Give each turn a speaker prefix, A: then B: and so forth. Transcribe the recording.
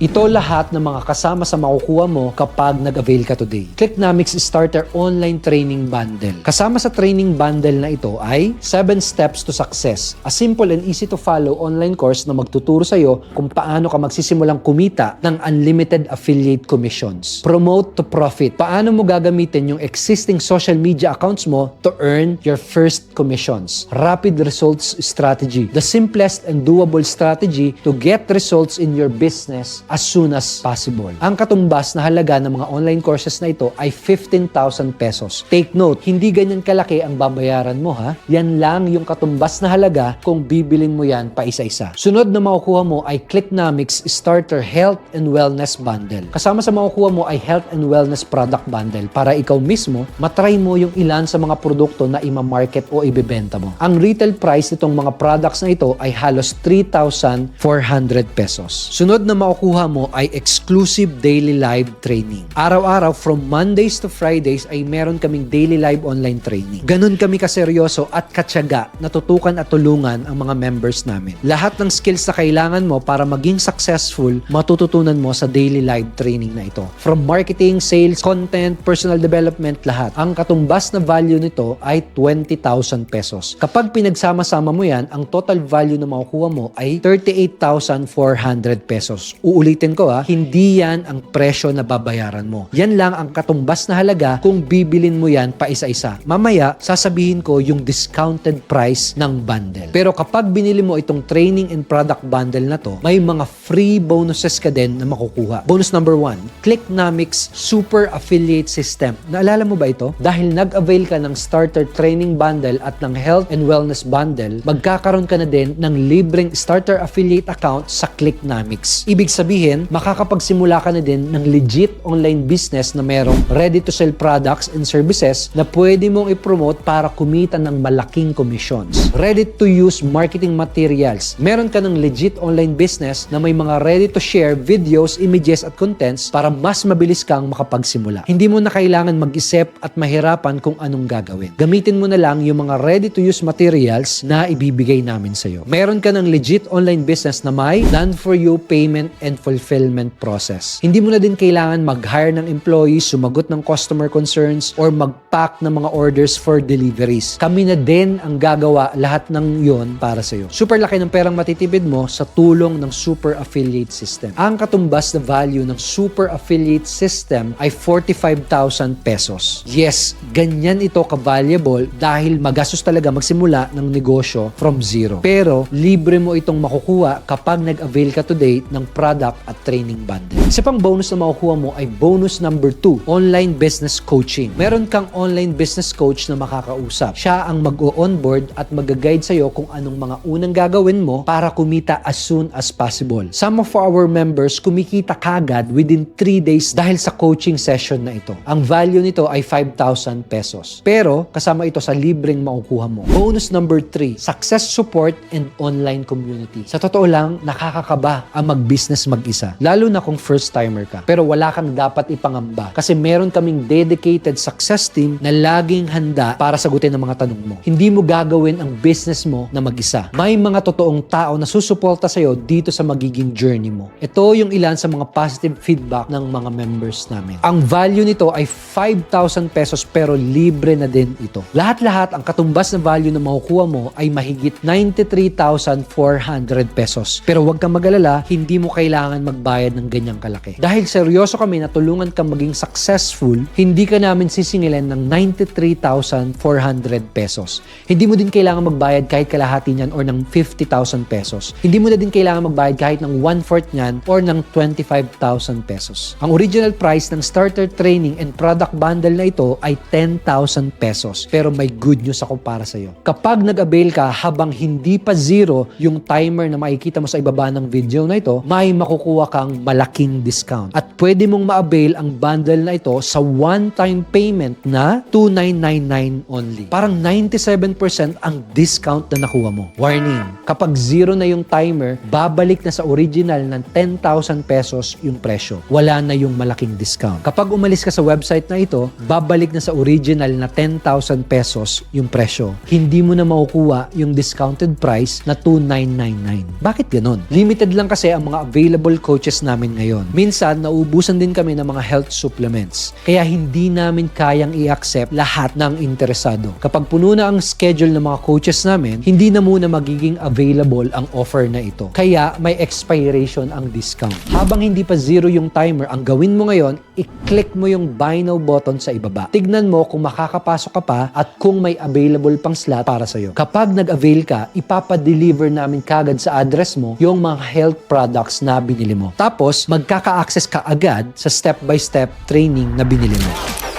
A: Ito lahat ng mga kasama sa makukuha mo kapag nag-avail ka today. Clicknomics Starter Online Training Bundle. Kasama sa training bundle na ito ay 7 Steps to Success. A simple and easy to follow online course na magtuturo sa iyo kung paano ka magsisimulang kumita ng unlimited affiliate commissions. Promote to profit. Paano mo gagamitin yung existing social media accounts mo to earn your first commissions. Rapid results strategy. The simplest and doable strategy to get results in your business as soon as possible. Ang katumbas na halaga ng mga online courses na ito ay 15,000 pesos. Take note, hindi ganyan kalaki ang babayaran mo ha. Yan lang yung katumbas na halaga kung bibilin mo yan pa isa-isa. Sunod na makukuha mo ay Clicknomics Starter Health and Wellness Bundle. Kasama sa makukuha mo ay Health and Wellness Product Bundle para ikaw mismo matry mo yung ilan sa mga produkto na ima-market o ibebenta mo. Ang retail price nitong mga products na ito ay halos 3,400 pesos. Sunod na makukuha mo ay exclusive daily live training. Araw-araw from Mondays to Fridays ay meron kaming daily live online training. Ganon kami kaseryoso at katyaga na tutukan at tulungan ang mga members namin. Lahat ng skills na kailangan mo para maging successful, matututunan mo sa daily live training na ito. From marketing, sales, content, personal development, lahat. Ang katumbas na value nito ay 20,000 pesos. Kapag pinagsama-sama mo yan, ang total value na makukuha mo ay 38,400 pesos. Uulitin ko ha, hindi yan ang presyo na babayaran mo. Yan lang ang katumbas na halaga kung bibilin mo yan pa isa-isa. Mamaya, sasabihin ko yung discounted price ng bundle. Pero kapag binili mo itong training and product bundle na to, may mga free bonuses ka din na makukuha. Bonus number one, Clicknomics Super Affiliate System. Naalala mo ba ito? Dahil nag-avail ka ng starter training bundle at ng health and wellness bundle, magkakaroon ka na din ng libreng starter affiliate account sa Clicknomics. Ibig sabihin, makakapagsimula ka na din ng legit online business na merong ready-to-sell products and services na pwede mong i-promote para kumita ng malaking commissions. Ready-to-use marketing materials. Meron ka ng legit online business na may mga ready-to-share videos, images at contents para mas mabilis kang makapagsimula. Hindi mo na kailangan mag-isip at mahirapan kung anong gagawin. Gamitin mo na lang yung mga ready-to-use materials na ibibigay namin sa'yo. Meron ka ng legit online business na may done-for-you payment and fulfillment process. Hindi mo na din kailangan mag-hire ng employees, sumagot ng customer concerns, or mag-pack ng mga orders for deliveries. Kami na din ang gagawa lahat ng yon para sa'yo. Super laki ng perang matitipid mo sa tulong ng Super Affiliate System. Ang katumbas na value ng Super Affiliate System ay 45,000 pesos. Yes, ganyan ito ka-valuable dahil magastos talaga magsimula ng negosyo from zero. Pero libre mo itong makukuha kapag nag-avail ka today ng product at training bundle. Isa pang bonus na makukuha mo ay bonus number 2, online business coaching. Meron kang online business coach na makakausap. Siya ang mag-o-onboard at mag-guide sa'yo kung anong mga unang gagawin mo para kumita as soon as possible. Some of our members kumikita kagad within 3 days dahil sa coaching session na ito. Ang value nito ay 5,000 pesos. Pero kasama ito sa libreng makukuha mo. Bonus number 3, success support and online community. Sa totoo lang, nakakakaba ang mag-business mag-isa. Lalo na kung first timer ka. Pero wala kang dapat ipangamba kasi meron kaming dedicated success team na laging handa para sagutin ang mga tanong mo. Hindi mo gagawin ang business mo na mag-isa. May mga totoong tao na susuporta sa'yo dito sa magiging journey mo. Ito yung ilan sa mga positive feedback ng mga members namin. Ang value nito ay 5,000 pesos pero libre na din ito. Lahat-lahat ang katumbas na value na makukuha mo ay mahigit 93,400 pesos. Pero huwag kang mag-alala, hindi mo kailangan magbayad ng ganyang kalaki. Dahil seryoso kami na tulungan kang maging successful, hindi ka namin sisingilin ng 93,400 pesos. Hindi mo din kailangan magbayad kahit kalahati niyan or ng 50,000 pesos. Hindi mo na din kailangan magbayad kahit ng 1/4 niyan or ng 25,000 pesos. Ang original price ng starter training and product bundle na ito ay 10,000 pesos. Pero may good news ako para sa iyo. Kapag nag-avail ka habang hindi pa zero yung timer na makikita mo sa ibaba ng video na ito, may makukuha kang malaking malaking discount. At pwede mong ma-avail ang bundle na ito sa one-time payment na 2999 only. Parang 97% ang discount na nakuha mo. Warning, kapag zero na yung timer, babalik na sa original ng 10,000 pesos yung presyo. Wala na yung malaking discount. Kapag umalis ka sa website na ito, babalik na sa original na 10,000 pesos yung presyo. Hindi mo na makukuha yung discounted price na 2,999. Bakit ganun? Limited lang kasi ang mga available coaches namin ngayon. Minsan, nauubusan din kami ng mga health supplements. Kaya hindi namin kayang i-accept lahat ng interesado. Kapag puno na ang schedule ng mga coaches namin, hindi na muna magiging available ang offer na ito. Kaya may expiration ang discount. Habang hindi pa zero yung timer, ang gawin mo ngayon, i-click mo yung buy now button sa ibaba. Tignan mo kung makakapasok ka pa at kung may available pang slot para sa'yo. Kapag nag-avail ka, ipapadeliver namin kagad sa address mo yung mga health products na binili mo. Tapos, magkaka-access ka agad sa step-by-step training na binili mo.